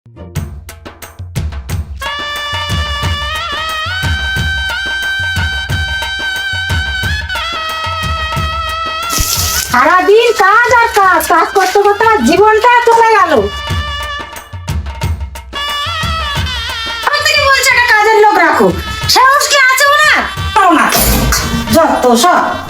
সারাদিন কাজ আর কাজ কাজ করতে করতে জীবনটা চলে গেল? থেকে একটা কাজের লোক রাখো। সাহস কি আছে না না। যত সব।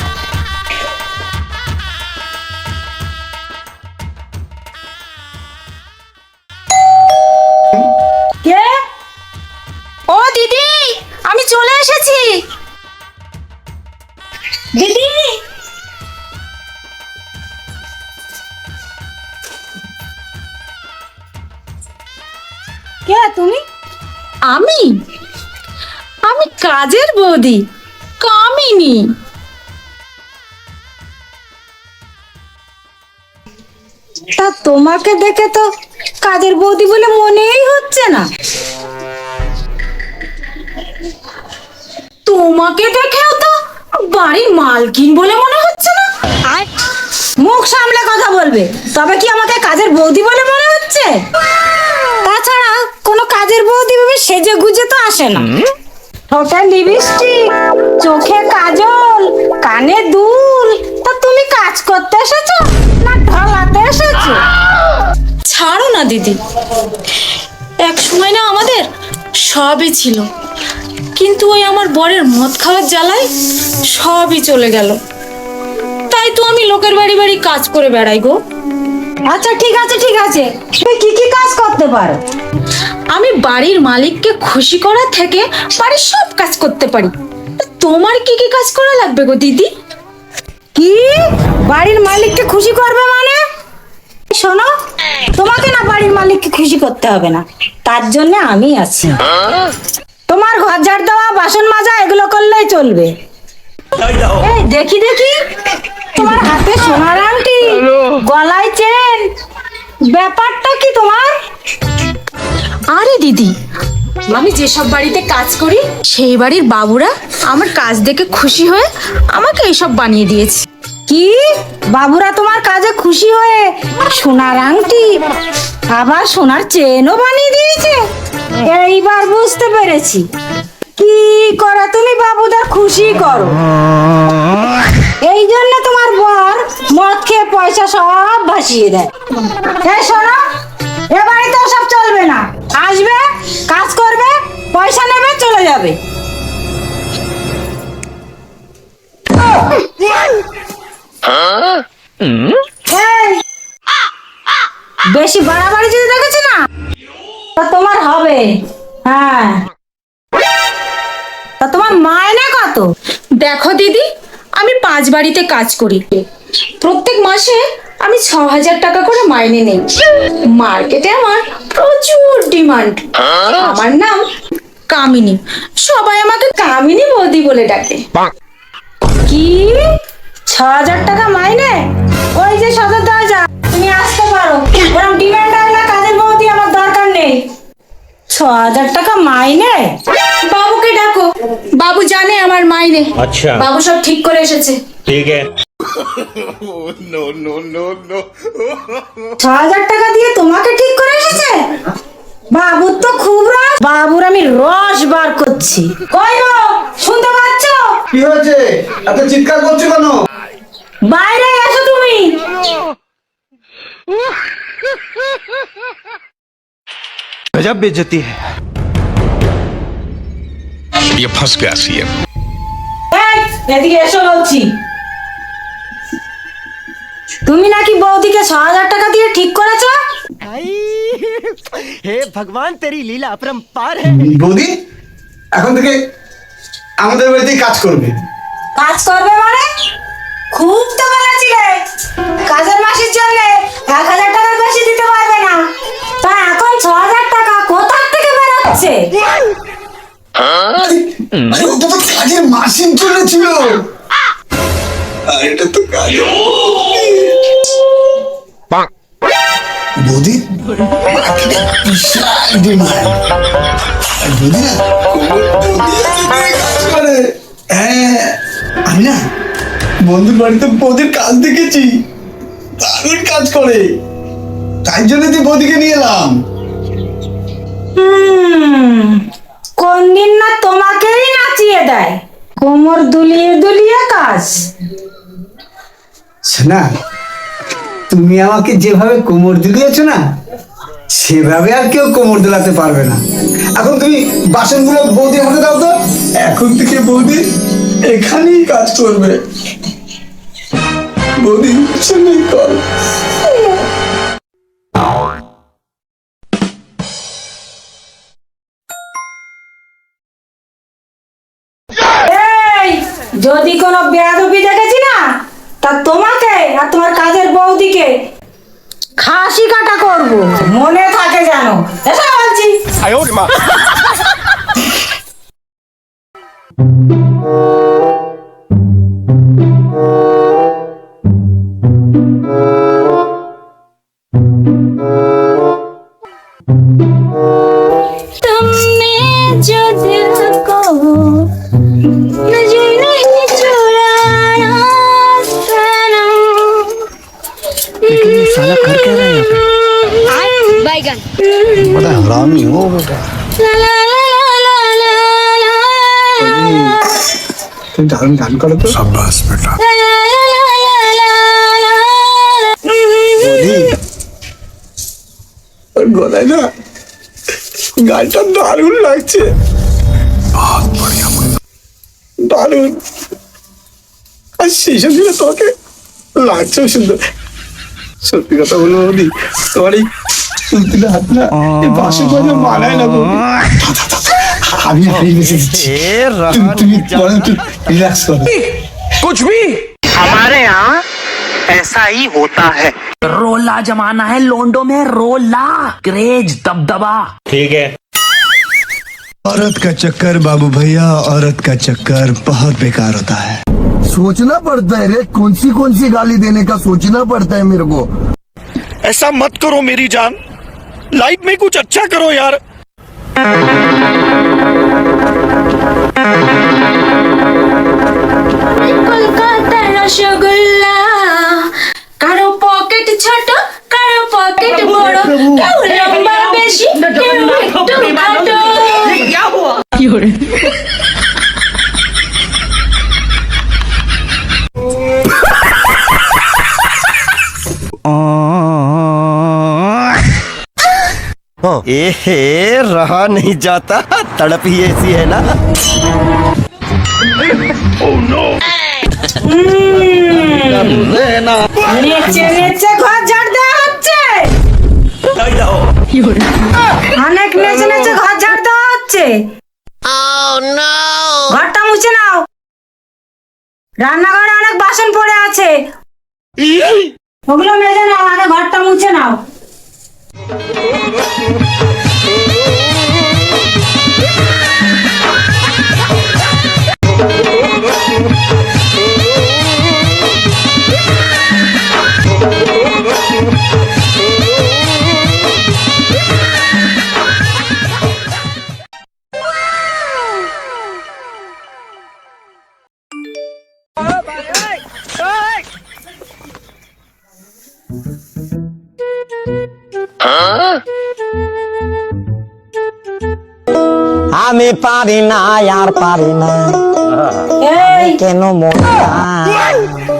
দিদি, আমি চলে এসেছি। দিদি! কে তুমি? আমি? আমি কাজের বৌদি, কামিনী। তা তোমাকে দেখে তো কাজের বৌদি বলে মনেই হচ্ছে না। তোমাকে দেখেও তো বাড়ির মালকিন বলে মনে হচ্ছে না। আর মুখ সামলে কথা বলবে। তবে কি আমাকে কাজের বৌদি বলে মনে হচ্ছে? তাছাড়া কোনো কাজের বৌদি ভেবে সেজে গুজে তো আসে না। ঠোঁটে লিপস্টিক চোখে কাজল কানে দুল তা তুমি কাজ করতে এসেছ না ঢলাতে এসেছ? ছাড়ো না দিদি। এক সময় না আমাদের সবই ছিল। কিন্তু ওই আমার বরের মদ খাওয়ার জ্বালায় সবই চলে গেল। তাই তো আমি লোকের বাড়ি বাড়ি কাজ করে বেড়াই গো। আচ্ছা ঠিক আছে ঠিক আছে। তুমি কি কি কাজ করতে পারো? আমি বাড়ির মালিককে খুশি করার থেকে বাড়ির সব কাজ করতে পারি। তোমার কি কি কাজ করা লাগবে গো দিদি? কি? বাড়ির মালিককে খুশি করবে মানে? শোনো তোমাকে না বাড়ির মালিককে খুশি করতে হবে না। তার জন্য আমি আছি তোমার ঘর ঝাড় দেওয়া বাসন মাজা এগুলো করলেই চলবে। এই দেখি দেখি। তোমার হাতে সোনার আংটি গলায় চেন। ব্যাপারটা কি তোমার? আরে দিদি আমি যেসব বাড়িতে কাজ করি সেই বাড়ির বাবুরা আমার কাজ দেখে খুশি হয়ে আমাকে এইসব বানিয়ে দিয়েছে। কি? বাবুরা তোমার কাজে খুশি হয়ে সোনার আংটি আবার সোনার চেনও বানিয়ে দিয়েছে। এইবার বুঝতে পেরেছি। কি করে তুমি বাবুদের খুশি করো। এই জন্য তোমার বর মদ খেয়ে পয়সা সব ভাসিয়ে দেয়। এই শোনো, এ বাড়িতে সব চলবে না। আসবে, কাজ করবে, পয়সা নেবে, চলে যাবে। বেশি বাড়াবাড়ি যদি দেখেছি না তোমার হবে। হ্যাঁ। তা তোমার মায়না কত? দেখো দিদি আমি পাঁচ বাড়িতে কাজ করি। প্রত্যেক মাসে আমি ছ হাজার টাকা করে মাইনে নেই। মার্কেটে আমার প্রচুর ডিমান্ড। আমার নাম কামিনী। সবাই আমাকে কামিনী বৌদি বলে ডাকে। কি? ছ হাজার টাকা মাইনে? ওই যে সদর দরজা তুমি আসতে পারো। ওরকম ডিমান্ড আর না কাজের বৌদি আমার দরকার নেই। ছ হাজার টাকা মাইনে? বাবুকে ডাকো। বাবু জানে আমার মাইনে। আচ্ছা। বাবু সব ঠিক করে এসেছে। ঠিক ছ হাজার টাকা দিয়ে তোমাকে ঠিক করে এসেছে? বাবুর তো খুব রস। বাবুর আমি রস বার করছি। কই শুনতে পাচ্ছ? কি হয়েছে? এত চিৎকার করছ কেন? বাইরে এসো তুমি। गजब बेइज्जती है ये फंस गया सीएम এই, এদিকে এসো বলছি তুমি নাকি বৌদিকে ছ হাজার টাকা দিয়ে ঠিক করেছো हे भगवान तेरी लीला अपरंपार है বৌদি এখন থেকে আমাদের বাড়িতেই কাজ করবে কাজ করবে মানে খুব তো বলেছিলে কাজের মাসের জন্য এক হাজার টাকার বেশি দিতে পারবে হ্যাঁ আমি না বন্ধুর বাড়িতে বৌদির কাজ দেখেছি। দারুণ কাজ করে। তাই জন্য তুই বৌদিকে নিয়ে এলাম। কোনদিন না তোমাকেই নাচিয়ে দেয়? কোমর দুলিয়ে দুলিয়ে কাজ। শোনা তুমি আমাকে যেভাবে কোমর দুলিয়েছো না, সেভাবে আর কেউ কোমর দোলাতে পারবে না। এখন তুমি বাসনগুলো বৌদি হাতে দাও তো। এখন থেকে বৌদি এখানেই কাজ করবে। বৌদি শুনেই কর যদি কোনো বেয়াদবি দেখেছি না, তা তোমাকে আর তোমার কাজের বৌদিকে খাসি কাটা করব। মনে থাকে যেন। এটা বলছি। 哎呦 साला कर क्या रहा है यहाँ पे बैगन बड़ा हरामी हो बेटा ला ला ला ला ला ला তুমি দারুণ গান করো তো शाबाश बेटा ला ला ला ला ला বৌদি ওর গলায় না গানটা দারুণ লাগছে बहुत बढ़िया দারুণ আর সেই সঙ্গে না তোমাকে লাগছেও সুন্দর সত্যি কথা বলো বৌদি তোমার এই সুলতুলে হাত না এই বাসের কথা মানায় না বৌদি থা, থা, থা, থা। আমি হারিয়ে বেঁচে দিচ্ছি ए रहा তুমি তুমি नहीं বরং একটু রিল্যাক্স করো कुछ भी हमारे यहाँ ऐसा ही होता है रोला जमाना है लोंडो में रोला क्रेज दबदबा औरत का चक्कर बाबू भैया औरत का चक्कर बहुत बेकार होता है सोचना पड़ता है रे कौन सी कौन सी गाली देने का सोचना पड़ता है मेरे को ऐसा मत करो मेरी जान लाइफ में कुछ अच्छा करो यार কলকাতার রসগোল্লা কারো পকেট ছোট কারো পকেট বড় কেউ লম্বা বেশি কেউ একটু খাটো ए हे रहा नहीं जाता तड़प ही ऐसी है ना নেচে নেচে ঘর ঝাড় দেওয়া হচ্ছে অনেক নেচে নেচে ঘর ঝাড় দেওয়া হচ্ছে ঘরটা মুছে নাও রান্নাঘরে অনেক বাসন পড়ে আছে ওগুলো মেজে নাও আগে ঘরটা মুছে নাও আমি পারি না আর পারি না। এই! কেন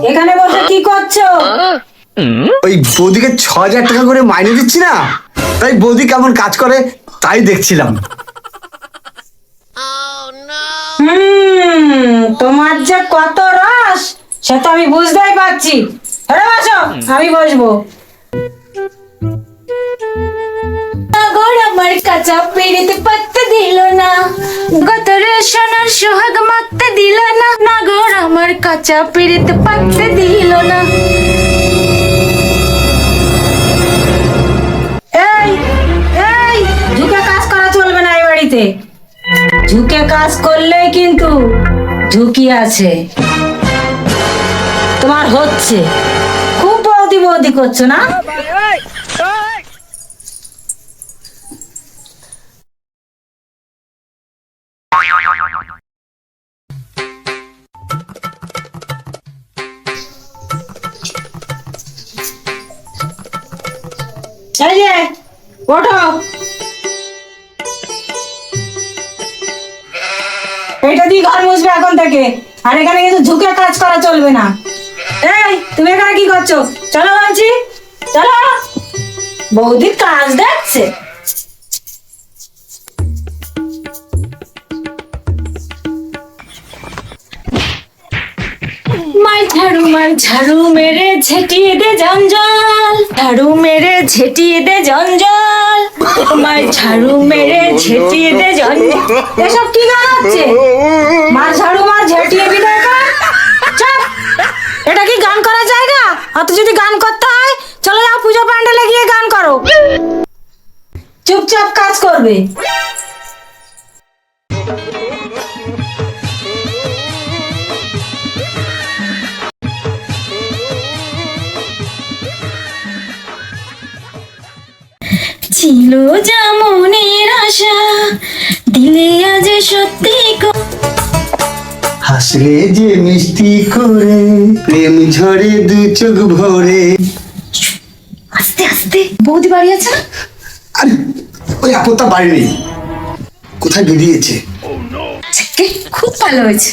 এখানে বসে কি করছ? ওই বৌদিকে ছ হাজার টাকা করে মাইনে দিচ্ছি না? তাই বৌদি কেমন কাজ করে তাই দেখছিলাম। তোমার যে কত রস সে তো আমি বুঝতেই পারছি। ধরে বসো আমি বসবো। কাঁচা পাত্তে দিল না। সোহাগ দিল না। নাগর আমার কাঁচা পাত্তে দিল না। ঝুঁকে কাজ করা চলবে না এই বাড়িতে। ঝুঁকে কাজ কিন্তু ঝুঁকি আছে। তোমার হচ্ছে। খুব বৌদি বৌদি করছ না? এটা দিয়ে ঘর এখন থেকে। আর এখানে কিন্তু ঝুঁকে কাজ করা চলবে না। তুমি এখানে কি করছ? চলো চলো। বৌদি কাজ দেখছে। ঝাড়ু মেরে ঝেটিয়ে দে জঞ্জাল, ঝাড়ু মেরে ঝেটিয়ে দে জঞ্জাল মাই ঝাড়ু মেরে ঝেটিয়ে দে জঞ্জাল। এসব কি গান হচ্ছে? মার ঝাড়ু, মার ঝেঁটিয়ে বিদায় এটা কি গান করার জায়গা? অত যদি গান করতে হয়, চলে যাও পুজো প্যান্ডেলে গিয়ে গান করো। চুপচাপ কাজ করবে। ছিল যা মনের আশা। দিলে আজ সত্যি হাসলে যে মিষ্টি করে প্রেম ঝরে দু চোখ ভরে। আস্তে আস্তে বৌদি বাড়ি আছে? আরে ওই আপত্তা বাড়ি নেই। কোথায় বেরিয়েছে? খুব ভালো হয়েছে।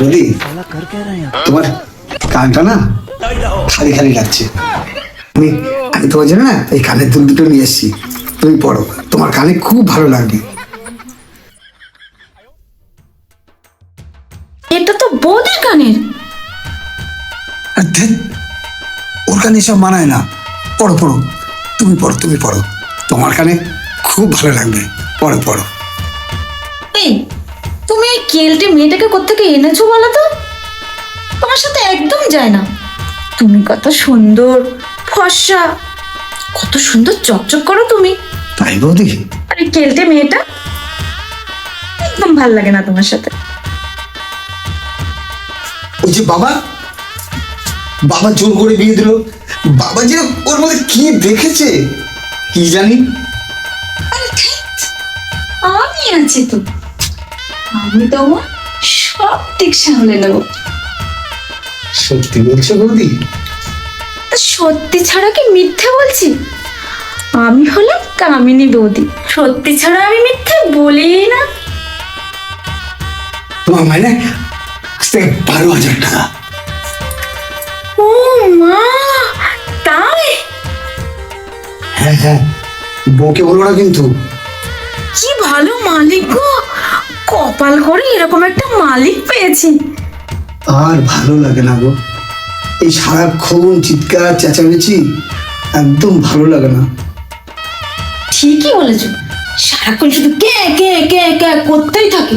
বলি তোমার কানটা না খালি খালি লাগছে। আমি আমি তোমার জন্য না এই কানের দুল দুটো নিয়ে এসেছি। তুমি পড়ো। তোমার কানে খুব ভালো লাগবে। এটা তো বৌদির কানের। ওর কানে সব মানায় না। পড়ো পড়ো। তুমি পড়ো তুমি পড়ো। তোমার কানে খুব ভালো লাগবে। পড়ো পড়ো। এই তুমি এই কেলটে মেয়েটাকে কোত্থেকে এনেছো বলো তো? তোমার সাথে একদম যায় না। তুমি কত সুন্দর। ফর্সা। কত সুন্দর চকচক করো তুমি। তাই বৌদি। আর কেলটে মেয়েটা। একদম ভালো লাগে না তোমার সাথে। ওই যে বাবা বাবা জোর করে বিয়ে দিল। বাবা যে ওর মধ্যে কি দেখেছে কি জানি। আমি আছি তো। আমি তোমার সব দিক সামলে নেব। সত্যি বলছো বৌদি? তা সত্যি ছাড়া কি মিথ্যে বলছি? আমি হলাম কামিনী বৌদি। সত্যি ছাড়া আমি মিথ্যে বলি না। তোমার মানে আজ থেকে বারো হাজার টাকা। ও মা তাই? হ্যাঁ হ্যাঁ বউকে বলব না কিন্তু। কি ভালো মালিক গো কপাল করে এরকম একটা মালিক পেয়েছি। আর ভালো লাগে না গো। এই সারাক্ষণ চিৎকার চেঁচামেচি একদম ভালো লাগে না। ঠিকই বলেছ। সারাক্ষণ শুধু কে কে কে কে করতেই থাকে।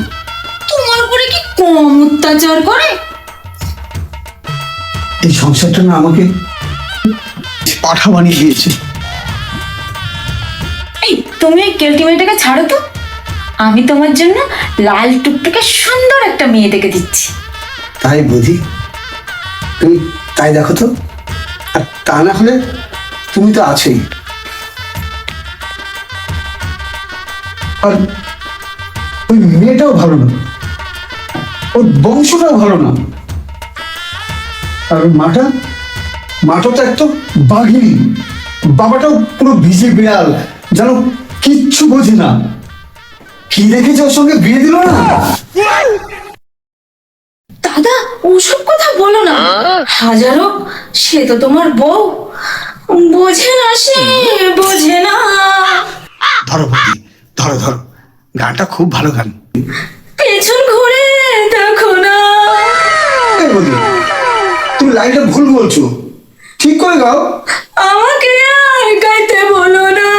তোমার উপরে কি কম অত্যাচার করে? এই সংসারটা না আমাকে পাঠা বানিয়ে দিয়েছে। এই তুমি এই কেলটি মেয়েটাকে ছাড়ো তো। আমি তোমার জন্য লাল টুকটুকে সুন্দর একটা মেয়ে দেখে দিচ্ছি। তাই বুঝি? তুমি তাই দেখো তো। আর তা না হলে তুমি তো আছেই। আর ওই মেয়েটাও ভালো না। ওর বংশটাও ভালো না। আর ওর মাটা মাটা তো একদম বাঘিনী। বাবাটাও পুরো ভিজে বিড়াল, যেন কিচ্ছু বোঝে না। কি দেখেছে ওর সঙ্গে বিয়ে দিল না? দাদা ওসব কথা বলো না। হাজারো সে তো তোমার বউ। বোঝে না সে বোঝে না। ধরো বৌদি ধরো ধরো। গানটা খুব ভালো গান। পেছন ঘুরে দেখো না। বৌদি তুমি লাইনটা ভুল বলছো। ঠিক করে গাও। আমাকে আর গাইতে বলো না।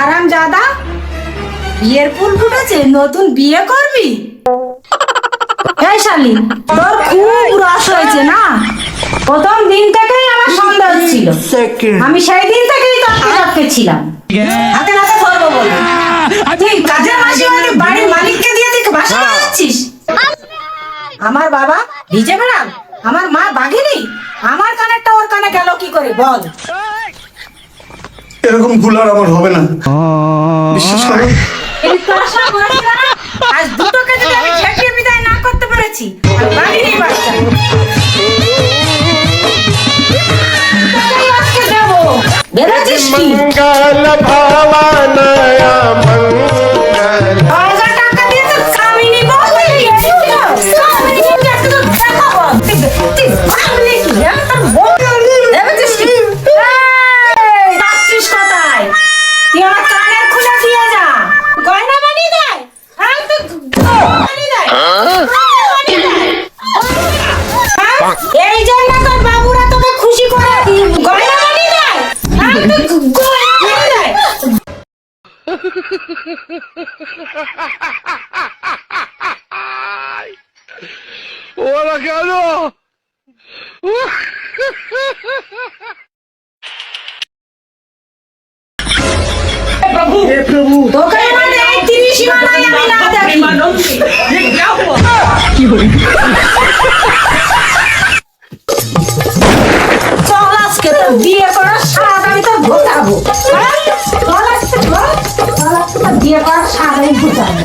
আরাম জাদা বিয়ের ফুল ফুটেছে নতুন বিয়ে করবি? এই শালি তোর খুব রস হয়েছে না? প্রথম দিন থেকেই আমার সন্দেহ ছিল। আমি সেই দিন থেকেই তর্কে তর্কে ছিলাম। হাতে বলে। তুই কাজের মাসি মানে বাড়ির মালিককে দিয়ে তুই বাসা বানাচ্ছিস? আমার বাবা ভিজে বেড়াল আমার মা বাঘিনী আমার কানেরটা ওর কানে গেল কি করে বল? এরকম ভুল আর আমার হবে না। বিশ্বাস করো। এই প্রশ্ন বলেছিল না, আজ দুটোকে কাজে আমি ঝেঁটিয়ে বিদায় না করতে পেরেছি আর বাচ্চা। দেবো বেরোচ্ছিস কি? হাজার টাকা দিয়ে চল আজকে তো বিয়ে করার স্বাদ আমি তো ঘোটাবো হ্যাঁ? চল আজকে, চল। বিয়ে করার স্বাদ আমি ঘোটাবো